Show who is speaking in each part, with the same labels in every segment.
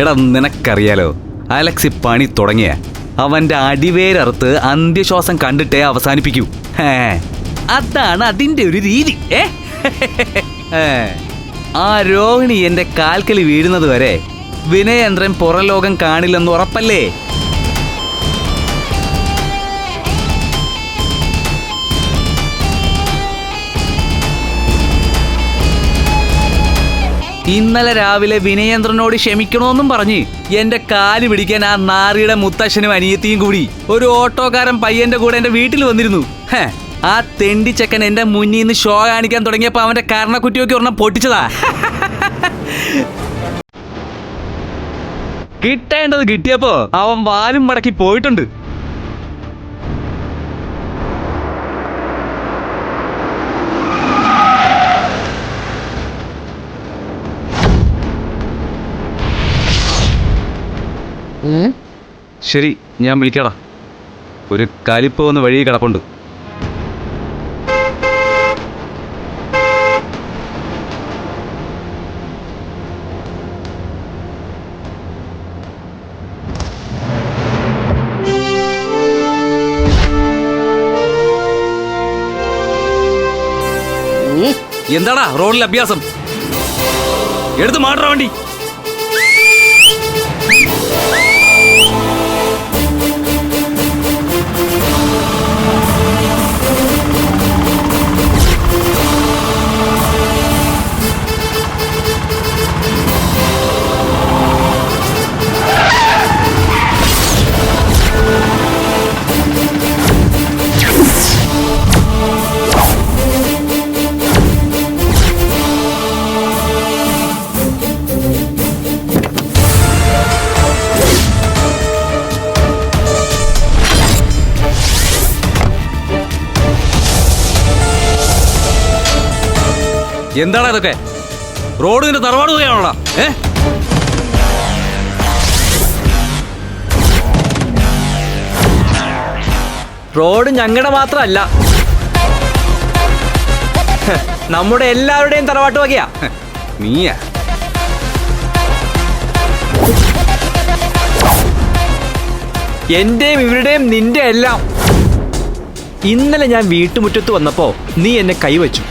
Speaker 1: എടാ നിനക്കറിയാലോ അലക്സി പണി തുടങ്ങിയ. അവന്റെ അടിവേരറുത്ത് അന്ത്യശ്വാസം കണ്ടിട്ടേ അവസാനിപ്പിക്കൂ. അതാണ് അതിന്റെ ഒരു രീതി ഏ. ആ രോഹിണി എന്റെ കാൽക്കൽ വീഴുന്നത് വരെ വിനയേന്ദ്രൻ പുറം ലോകം കാണില്ലെന്ന് ഉറപ്പല്ലേ? ഇന്നലെ രാവിലെ വിനയേന്ദ്രനോട് ക്ഷമിക്കണമെന്നും പറഞ്ഞ് എന്റെ കാൽ പിടിക്കാൻ ആ നാറിയുടെ മുത്തശ്ശനും അനിയത്തിയും കൂടി ഒരു ഓട്ടോക്കാരൻ പയ്യന്റെ കൂടെ എന്റെ വീട്ടിൽ വന്നിരുന്നു. ഹേ, ആ തെണ്ടിച്ചക്കൻ എന്റെ മുന്നിൽ നിന്ന് ഷോ കാണിക്കാൻ തുടങ്ങിയപ്പോ അവന്റെ കരണക്കുറ്റിയൊക്കെ ഒരെണ്ണം പൊട്ടിച്ചതാ. കിട്ടേണ്ടത് കിട്ടിയപ്പോ അവൻ വാലും മടക്കി പോയിട്ടുണ്ട്. ശരി ഞാൻ വിളിക്കടാ. ഒരു കാലിപ്പ് വന്ന് വഴി കിടപ്പുണ്ട്. എന്താടാ റോഡിൽ അഭ്യാസം? എടുത്ത് മാറ്റാ വണ്ടി. എന്താടാ ഇതൊക്കെ റോഡ് നിന്റെ തറവാട് പോയാണോടാ ഏ?
Speaker 2: റോഡ് ഞങ്ങളുടെ മാത്രമല്ല നമ്മുടെ എല്ലാവരുടെയും തറവാട്ട് വകയാ.
Speaker 1: നീയ.
Speaker 2: എന്റെയും ഇവരുടെയും നിന്റെ എല്ലാം. ഇന്നലെ ഞാൻ വീട്ടുമുറ്റത്ത് വന്നപ്പോ നീ എന്നെ കൈവച്ചു.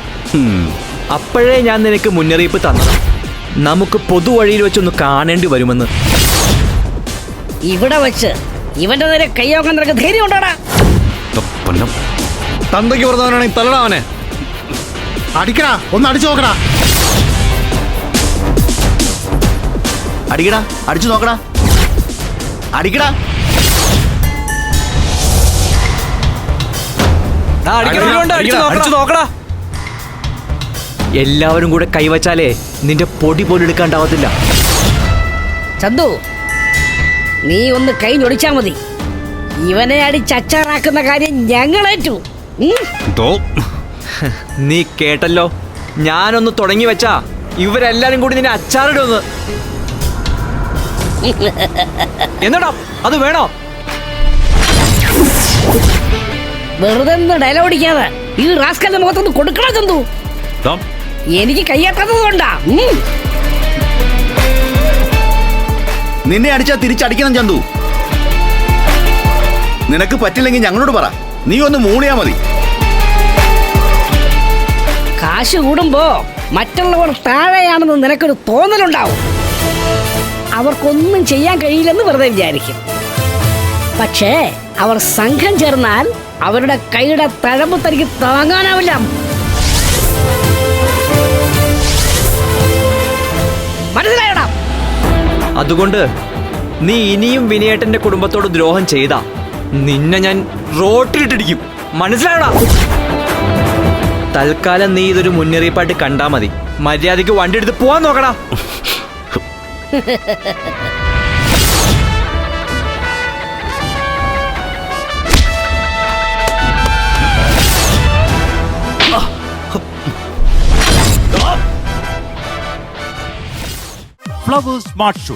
Speaker 2: അപ്പോഴേ ഞാൻ നിനക്ക് മുന്നറിയിപ്പ് തന്നതാ. നമുക്ക് പൊതുവഴിയിൽ വെച്ചൊന്ന് കാണേണ്ടി വരുമെന്ന്.
Speaker 3: ഇവിടെ വെച്ച് ഇവന്റെ നേരെ കയ്യോക്കാൻ നിനക്ക് ധൈര്യം ഉണ്ടോടാ.
Speaker 4: തന്തയ്ക്ക് പുറത്തവനാണെങ്കിൽ തല്ലടാ അവനെ. അടിക്കടാ ഒന്ന് അടിച്ചു നോക്കടാ. അടിക്കടാ അടിച്ചു നോക്കടാ. അടിക്കടാ
Speaker 2: അടിച്ച് നോക്കടാ. എല്ലാവരും കൂടെ കൈവച്ചാലേ നിന്റെ പൊടി പോലും എടുക്കാണ്ടാവത്തില്ല.
Speaker 3: ചന്തു നീ ഒന്ന് കൈ ഞൊടിച്ചാ മതി. ഇവനെ അടിച്ചച്ചാറാക്കുന്ന കാര്യം ഞങ്ങളേറ്റു. ഉം.
Speaker 2: നീ കേട്ടല്ലോ ഞാനൊന്ന് തുടങ്ങി വെച്ചാ ഇവരെല്ലാരും കൂടി നിന്നെ അച്ചാറിടുമെന്ന് എന്നടാ അത് വേണോ?
Speaker 3: വെറുതെ ഡയലോഗ് അടിക്കാതെ? ഈ റാസ്കലിന്റെ മുഖത്തൊന്ന് കൊടുക്കണം ചന്തു.
Speaker 1: ദോ.
Speaker 3: എനിക്ക് കയ്യെത്താത്തത് കൊണ്ടാ.
Speaker 4: നിന്നെ അടിച്ചാ തിരിച്ചടിക്കണം ചന്തു. നിനക്ക് പറ്റില്ലെങ്കിൽ ഞങ്ങളോട് പറ. നീ ഒന്ന് മൂളിയാ മതി.
Speaker 3: കാശ് കൂടുമ്പോ മറ്റുള്ളവർ താഴെയാണെന്ന് നിനക്കൊരു തോന്നലുണ്ടാവും. അവർക്കൊന്നും ചെയ്യാൻ കഴിയില്ലെന്ന് വെറുതെ വിചാരിക്കും. പക്ഷേ അവർ സംഘം ചേർന്നാൽ അവരുടെ കൈയുടെ തഴമ്പ് തനിക്ക് താങ്ങാനാവില്ല.
Speaker 2: അതുകൊണ്ട് നീ ഇനിയും വിനയേട്ടന്റെ കുടുംബത്തോട് ദ്രോഹം ചെയ്ത. നിന്നെ ഞാൻ റോട്ടിലിട്ടിടിക്കും മനസ്സിലായടാ? തൽക്കാലം നീ ഇതൊരു മുന്നറിയിപ്പായിട്ട് കണ്ടാ മതി. മര്യാദയ്ക്ക് വണ്ടി എടുത്ത് പോവാൻ നോക്കടാ.
Speaker 5: Flowers smart show